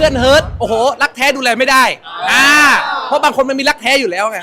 พื่อนเฮิร์ตโอ้โหรักแท้ดูแลไม่ได้อ่าเพราะบางคนมันมีรักแท้อยู่แล้วไง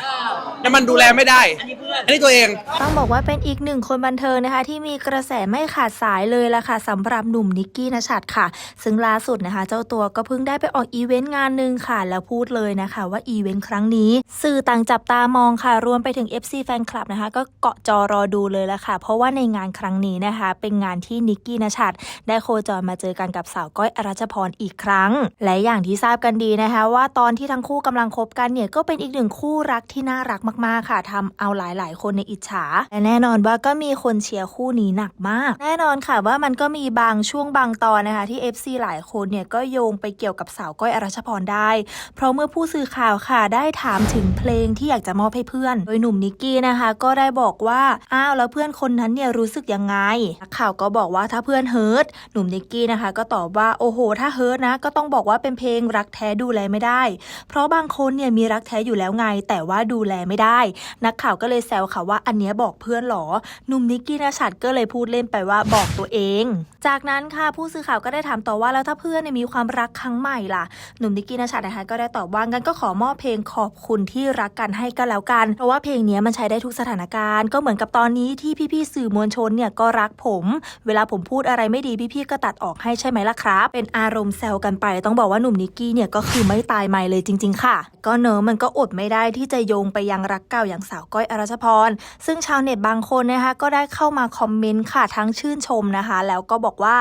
แต่มันดูแลไม่ได้ อันนี้เพื่อ อันนี้ตัวเอง ต้องบอกว่าเป็นอีกหนึ่งคนบันเทิงนะคะ ที่มีกระแสไม่ขาดสายเลยล่ะค่ะสำหรับหนุ่มนิกกี้นชัดค่ะ ซึ่งล่าสุดนะคะ เจ้าตัวก็เพิ่งได้ไปออกอีเวนต์งานหนึ่งค่ะ แล้วพูดเลยนะคะว่าอีเวนต์ครั้งนี้ สื่อต่างจับตามองค่ะรวมไปถึง FC แฟนคลับนะคะ ก็เกาะจอรอดูเลยล่ะค่ะ เพราะว่าในงานครั้งนี้นะคะ เป็นงานที่นิกกี้นชัดได้โคจรมาเจอกันกับสาวก้อยอรัชพรอีกครั้ง และอย่างที่ทราบกันดีนะคะ ว่าตอนที่ทั้งคู่กำลังคบกันเนี่ยก็เป็นอีกหนึ่งคู่รักที่น่ารักมากๆค่ะทำเอาหลายๆายคนในอิจฉาและแน่นอนว่าก็มีคนเชียร์คู่นี้หนักมาก แน่นอนค่ะว่ามันก็มีบางช่วงบางตอนนะคะที่ FC หลายคนเนี่ยก็โยงไปเกี่ยวกับสาวก้อยอรัชพรได้ เพราะเมื่อผู้สื่อข่าวค่ะได้ถามถึงเพลงที่อยากจะมอบให้เพื่อน โดยหนุ่มนิกกี้นะคะ ก็ได้บอกว่าอ้าวแล้วเพื่อนคนนั้นเนี่ยรู้สึกยังไงนักข่าวก็บอกว่าถ้าเพื่อนเฮิร์ตหนุ่มนิกกี้นะคะ ก็ตอบว่าโอ้โห ถ้าเฮิร์ตนะ ก็ต้องบอกว่าเป็นเพลงรักแท้ดูแลไม่ได้ เพราะบางคนเนี่ยมีรักแท้อยู่แล้วไง แต่ว่าดูแลไม่ได้ นักข่าวก็เลยแซวค่ะว่าอันเนี้ยบอกเพื่อนหรอหนุ่มนิกกี้นชัดก็เลยพูดเล่นไปว่าบอกตัวเอง จากนั้นค่ะผู้สื่อข่าวก็ได้ถามต่อว่าแล้วถ้าเพื่อนมีความรักครั้งใหม่ล่ะหนุ่มนิกกี้นชัดนะคะก็ได้ตอบว่างั้นก็ขอมอบเพลงขอบคุณที่รักกันให้ก็แล้วกัน เพราะว่าเพลงเนี้ยมันใช้ได้ทุกสถานการณ์ ก็เหมือนกับตอนนี้ที่พี่ๆสื่อมวลชนเนี่ยก็รักผม เวลาผมพูดอะไรไม่ดีพี่ๆก็ตัดออกให้ใช่ไหมล่ะครับ เป็นอารมณ์แซวกันไป ต้องบอกว่าหนุ่มนิกกี้เนี่ยก็คือไม่ตายใหม่เลยจริง ๆ ค่ะ ก็เนอะมันก็อดไม่ได้ที่จะโยงไปยังรักเก่าอย่างสาวก้อยอรัชพร ซึ่งชาวเน็ตบางคนนะคะก็ได้เข้ามาคอมเมนต์ค่ะทั้งชื่นชมนะคะ แล้วก็บอกว่า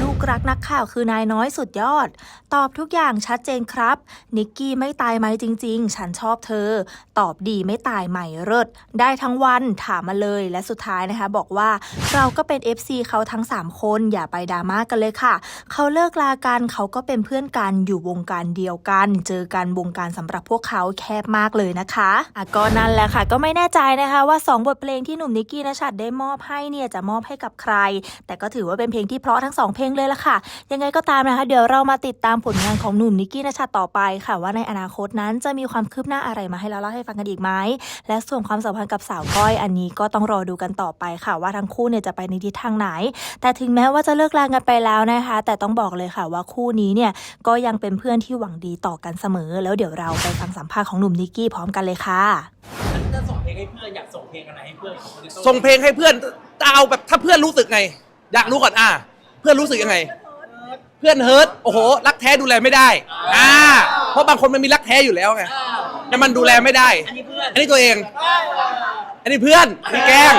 ลูกรักนักข่าวคือนายน้อยสุดยอด ตอบทุกอย่างชัดเจนครับ นิกกี้ไม่ตายไหมจริง ๆ ฉันชอบเธอ ตอบดีไม่ตายใหม่เลิศได้ทั้งวันถามมาเลยและสุดท้ายนะคะ บอกว่าเราก็เป็น FC เขาทั้ง 3 คนอย่าไปดราม่ากันเลยค่ะ เขาเลิกลากันเขาก็เป็นเพื่อนกันอยู่วงการเดียวกัน เจอกันวงการสำหรับพวกเขาแคบมากเลยนะคะอะก็นั่นแหละค่ะ ก็ไม่แน่ใจนะคะว่า 2 บทเพลงที่หนุ่มนิกกี้นชัดได้มอบให้เนี่ยจะมอบให้กับใคร แต่ก็ถือว่าเป็นเพลงที่เพราะทั้งสองเพลงเลยละค่ะ ยังไงก็ตามนะคะ เดี๋ยวเรามาติดตามผลงานของหนุ่มนิกกี้นชัดต่อไปค่ะ ว่าในอนาคตนั้นจะมีความคืบหน้าอะไรมาให้เราเล่าให้ฟังกันอีกไหมและส่วนความสัมพันธ์กับสาวก้อยอันนี้ก็ต้องรอดูกันต่อไปค่ะ ว่าทั้งคู่เนี่ยจะไปในทิศทางไหน แต่ถึงแม้ว่าจะเลิกลากันไปแล้วนะคะ แต่ต้องบอกเลยค่ะว่าคู่นี้เนี่ยก็ยังเป็นเพื่อนที่หวังดีต่อกันเสมอ แล้วเดี๋ยวเราไปฟังสัมภาษณ์ของหนุ่มนิกกี้พร้อมกันเลยค่ะ ลงให้เพื่อนอยากส่งเพลงอะไรให้เพื่อนของคนที่ส่งเพลงให้เพื่อนเอาแบบถ้าเพื่อนรู้สึกไง อยากรู้ก่อนอ่าเพื่อนรู้สึกยังไง เพื่อนเฮิร์ตโอ้โหรักแท้ดูแลไม่ได้อ่าเพราะบางคนมันมีรักแท้อยู่แล้วไงแต่มันดูแลไม่ได้ อันนี้เพื่อนอันนี้ตัวเอง อันนี้เพื่อนนี่แกล้ง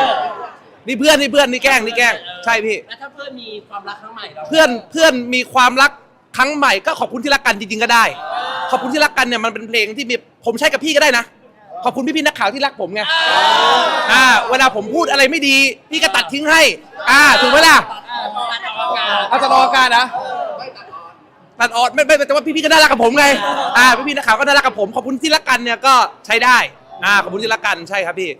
นี่เพื่อนนี่เพื่อนนี่แกล้งนี่แกล้งใช่พี่ แล้วถ้าเพื่อนมีความรักครั้งใหม่เราเพื่อนเพื่อนมีความรักครั้งใหม่ก็ขอบคุณที่รักกันจริงๆก็ได้ ขอบคุณที่รักกันเนี่ยมันเป็นเพลงที่มีผมใช้กับพี่ก็ได้นะ ขอบคุณพี่พี่ๆนักข่าวที่รักผมไงอ่าเวลาผมพูดอะไรไม่ดี พี่ก็ตัดทิ้งให้ อ่าถูกไหมล่ะตัดออกอากาศเอาจะรออาการนะตัดออดไม่ไม่แต่ว่าพี่พี่ๆก็น่ารักกับผมไงอ่าพี่พี่ๆนักข่าวก็น่ารักกับผมขอบคุณที่รักกันเนี่ยก็ใช้ได้อ่าขอบคุณที่รักกันใช่ครับพี่แ